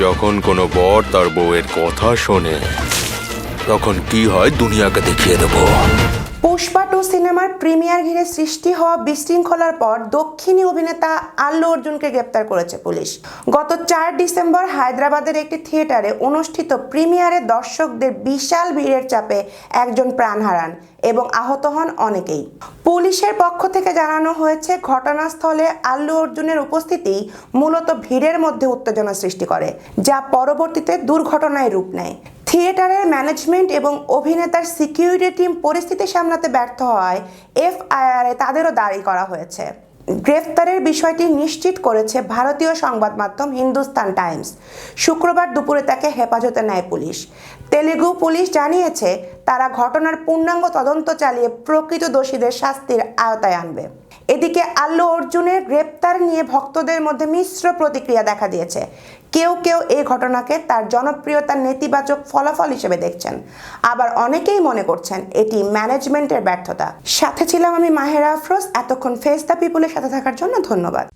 যখন কোনো বর তার বউয়ের কথা শোনে তখন কি হয় দুনিয়াকে দেখিয়ে দেবো। পুষ্পা টু সিনেমার প্রিমিয়ার ঘিরে সৃষ্টি হওয়া বিশৃঙ্খলার পর দক্ষিণী অভিনেতা আল্লু অর্জুনকে গ্রেপ্তার করেছে পুলিশ। গত চার ডিসেম্বর হায়দ্রাবাদের একটি থিয়েটারে অনুষ্ঠিত প্রিমিয়ারে দর্শকদের বিশাল ভিড়ের চাপে একজন প্রাণ হারান এবং আহত হন অনেকেই। পুলিশের পক্ষ থেকে জানানো হয়েছে, ঘটনাস্থলে আল্লু অর্জুনের উপস্থিতি মূলত ভিড়ের মধ্যে উত্তেজনা সৃষ্টি করে, যা পরবর্তীতে দুর্ঘটনায় রূপ নেয়। থিয়েটারের ম্যানেজমেন্ট এবং অভিনেতার সিকিউরিটি টিম পরিস্থিতি সামলাতে ব্যর্থ হওয়ায় এফআইআরে তাদেরও দায়ী করা হয়েছে। গ্রেফতারের বিষয়টি নিশ্চিত করেছে ভারতীয় সংবাদ মাধ্যম হিন্দুস্তান টাইমস। শুক্রবার দুপুরে তাকে হেফাজতে নেয় পুলিশ। তেলেগু পুলিশ জানিয়েছে, তারা ঘটনার পূর্ণাঙ্গ তদন্ত চালিয়ে প্রকৃত দোষীদের শাস্তির আওতায় আনবে। এদিকে আল্লু অর্জুনের গ্রেপ্তার নিয়ে ভক্তদের মধ্যে মিশ্র প্রতিক্রিয়া দেখা দিয়েছে। কেউ কেউ এই ঘটনাকে তার জনপ্রিয়তার নেতিবাচক ফলাফল হিসেবে দেখছেন। আবার অনেকেই মনে করছেন এটি ম্যানেজমেন্টের ব্যর্থতা। সাথে ছিলাম আমি মাহেরা আফরোজ। এতক্ষণ ফেস দ্য পিপুলের সাথে থাকার জন্য ধন্যবাদ।